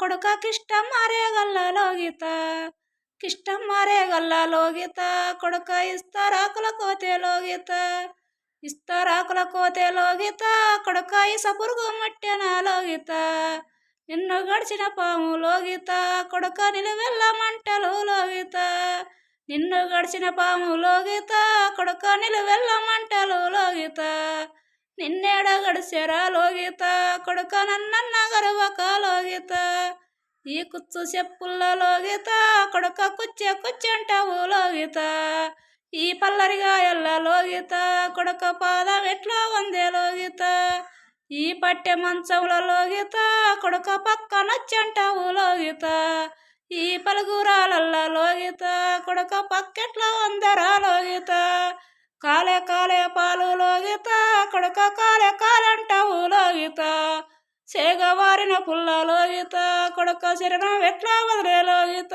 కొడుక కిష్టం మారే గల్లలో కిష్టం మారే గల్లలో కొడుక ఇస్తారాకుల కోతే లోగిత. ఇస్తారాకుల కోతే లోగిత. కొడుక ఇసపురుగు పురుగు మట్టెనాలో నిన్ను గడిచిన పాము లోగిత. కొడుక నిలువెల్ల మంటలు లోగిత. నిన్ను గడిచిన పాము లోగిత. కొడుక నిలువెల్ల మంట నిన్నేడ గడిచెరా లోగిత కొడుక నన్నన్న గర్వక లోగిత ఈ కుచ్చు చెప్పుల్లో గీత కొడుక కుచ్చే కుచ్చంటావు లోగిత ఈ పల్లరిగా ఎల్లలో గీత కొడుక పాదం ఎట్లా వందేలో లోగిత ఈ పట్టె మంచంలో గీత కొడుక పక్క నచ్చంటావు లోగిత ఈ పలుగురాలలో గీత కొడుక పక్కెట్ల వందరా లోగిత కాలే కాలే పాలు లోగిత పడక కాలే కాలంటావు లోగిత సేగవారిన పుల్ల గీత కొడుక శరణం ఎట్లా వదిలే లోగిత